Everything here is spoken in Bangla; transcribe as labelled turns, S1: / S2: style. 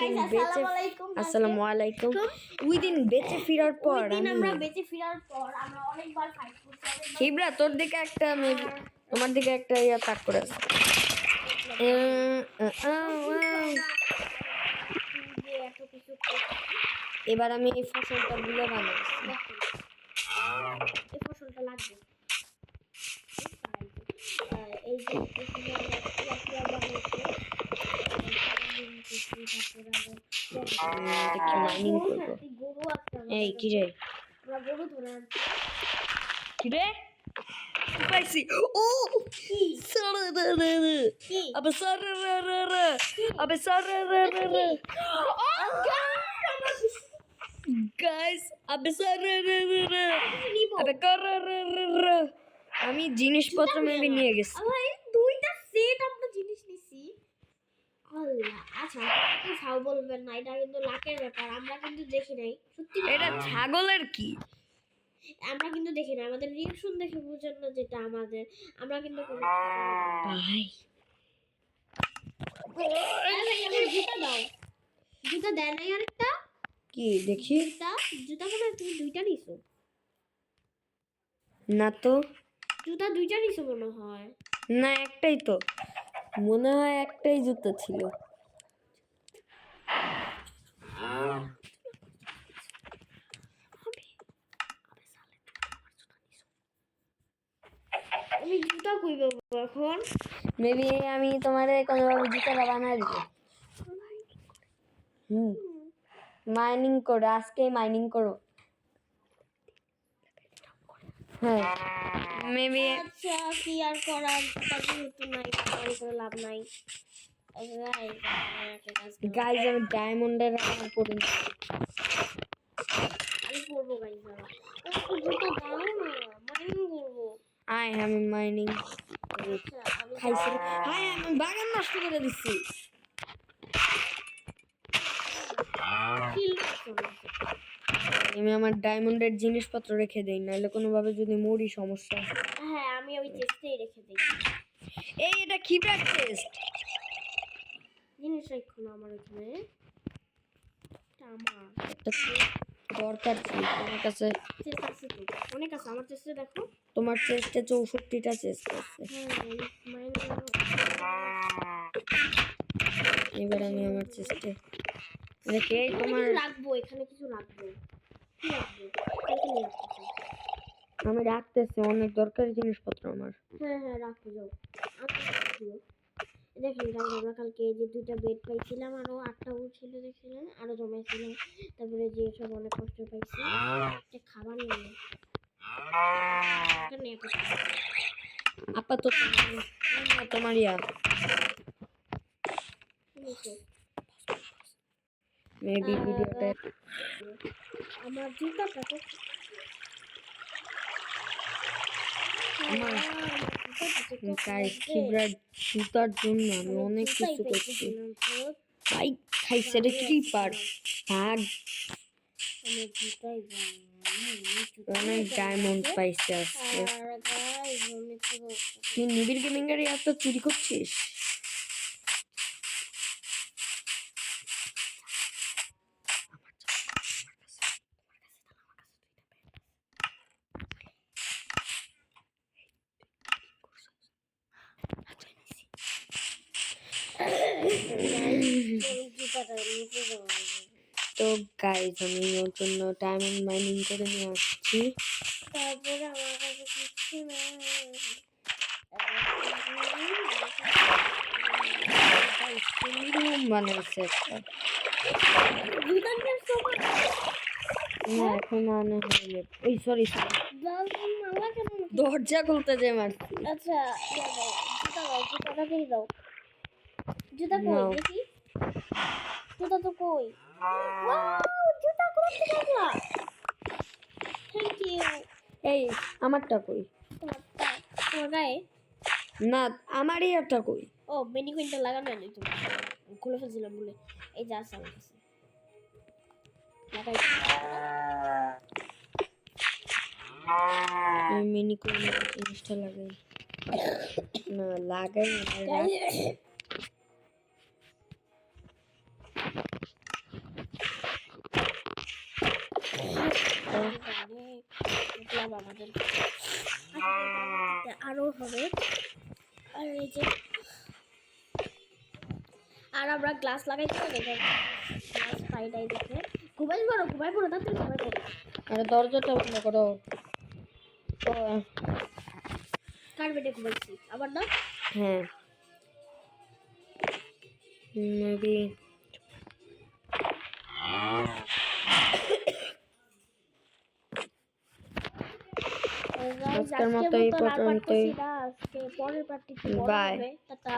S1: দিন
S2: guys,
S1: বেঁচে
S2: আসসালামু আলাইকুম।
S1: ওই বেঁচে ফেরার পর
S2: আমরা বেঁচে ফেরার পর আমরা অনেকবার ফাইট করছি
S1: হিবরা তোর দিকে একটা তোমার দিকে একটা ইয়া তাক করে আছে। এবার আমি এই ফসলটা গুলো বানাচ্ছি
S2: দেখো। এই ফসলটা লাগবে এই যে এখানে আমরা টিয়া টিয়া বানিয়েছি। তারপরে আবার
S1: দেখি মাইনিং
S2: গরু
S1: করব
S2: থাকতে গরু আছে আমাদের
S1: এই কি রে
S2: আমরা গরু ধরে আনছি
S1: কি রে পাইছি ও
S2: কি
S1: সারারারা
S2: কি
S1: আবে সারারারা আবে সারারারা গাইস আবে সারারারা
S2: নিব
S1: আবে কারারারা আমি জিনিসপত্র মেবি নিয়ে গেছি
S2: আমার এই দুইটা সেট আমরা জিনিস নিছি আচ্ছা আপনি বলবেন না এটা কিন্তু লাকের ব্যাপার আমরা কিন্তু দেখি নাই। সত্যি
S1: এটা ছাগলের কি?
S2: আমরা কিন্তু দেখি না আমাদের রিয়াকশন দেখে বুঝেন না যেটা আমাদের। আমরা কিন্তু
S1: ভাই
S2: জুতা দাও। জুতা দেয় নাই আরেকটা?
S1: কি দেখি।
S2: জুতা? জুতা মনে তুমি দুইটা নিছো।
S1: না তো।
S2: জুতা দুইটা নিছো মনে হয়।
S1: না একটাই তো। মনে হয় একটাই জুতো ছিল।
S2: আমি জুতা কই পাবো এখন।
S1: মেবি আমি তোমার কোনোভাবে বানাই দিব। হুম। মাইনিং করো আজকেই মাইনিং করো। হ্যাঁ। মেবি
S2: আচ্ছা কি আর করার? যেহেতু নাই করে লাভ নাই।
S1: গাইজ আমি ডায়মন্ডের আমার পরে
S2: আমি পরবো গাইজ জুতো দাও না মাইন করব।
S1: আয় আমি মাইনিং খাইছি হাই আমি বাগান নষ্ট করে দিচ্ছি। আমি আমার ডায়মন্ডের জিনিসপত্র রেখে দেই নাহলে কোনোভাবে যদি মরি সমস্যা
S2: হ্যাঁ। আমি ওই চেষ্টেই রেখে দিই।
S1: এই এটা কিপ্যাড টেস্ট
S2: জিনিস রাখো আমার এখানে আমার।
S1: দরকার ছিল তোমার কাছে
S2: অনেক আছে আমার চেষ্টা দেখো।
S1: তোমার চেস্টে চৌষট্টিটা চেস্ট আছে।
S2: হ্যাঁ
S1: এবার আমি আমার চেস্টে রেখে এই তোমার
S2: রাখব এখানে কিছু রাখব।
S1: আমি রাখতেছি অনেক দরকারি জিনিসপত্র আমার।
S2: হ্যাঁ হ্যাঁ রাখো যাও। দেখেন গাইজ আমরা কালকে যে দুইটা বেড পাইছিলাম আরও আটটা ছিল দেখছিলেন আরও জমাইছিলাম। তারপরে যে সব অনেক কষ্ট পাইছি। একটা খাবার নিয়ে
S1: তোমার ইয়া মেবি ভিডিওটা
S2: আমার জুতাটা তো
S1: আমার গাইস কিবরার জুতার জন্য আমি অনেক কিছু করছি। ভাই খাইছে রে ক্রিপার ভাগ অনেক ডায়মন্ড পাইছে আজকে। তুই নিবিড় গেমিং এর এত চুরি করছিস? তো গাইজ আমি ওর জন্য ডায়মন্ড মাইনিং করে নিয়ে আসছি।
S2: তারপরে আমার কাছে কিছু না
S1: বানাইছে একটা
S2: জুতা নিয়ে সময়
S1: না এখন আনা হয়নি এই সরি
S2: দাম মালা কেন
S1: দরজা খুলতে যে মারছি।
S2: আচ্ছা দাও দাও দাও। জুতা কই দেখি। জুতা তো কই। ওয়াও জুতা কোথা থেকে আনলা? থ্যাংক ইউ
S1: এই আমারটা কই?
S2: তোমার তোমার গায়ে?
S1: না আমারই একটা কই।
S2: ও বেনি কুইন্টাল লাগানো নেই তুমি খুলে ফেলছিলাম বলে। এই যা আছে আমার কাছে। লাগাই
S1: মিনি করে জিনিসটা লাগাই। না লাগাই
S2: দেখলাম হবে। আর এই যে আর আমরা গ্লাস লাগাইছি গ্লাস পাই নাই দেখে। ঘুমাই পড়ো ঘুমাই পড়ো তাড়াতাড়ি ঘুমাই পড়ো।
S1: আরে দরজাটা ওপেন করো।
S2: কার ঘুমাইছি। আবার না
S1: হ্যাঁ। মেবি আজকের মতো এই পর্যন্তই।
S2: না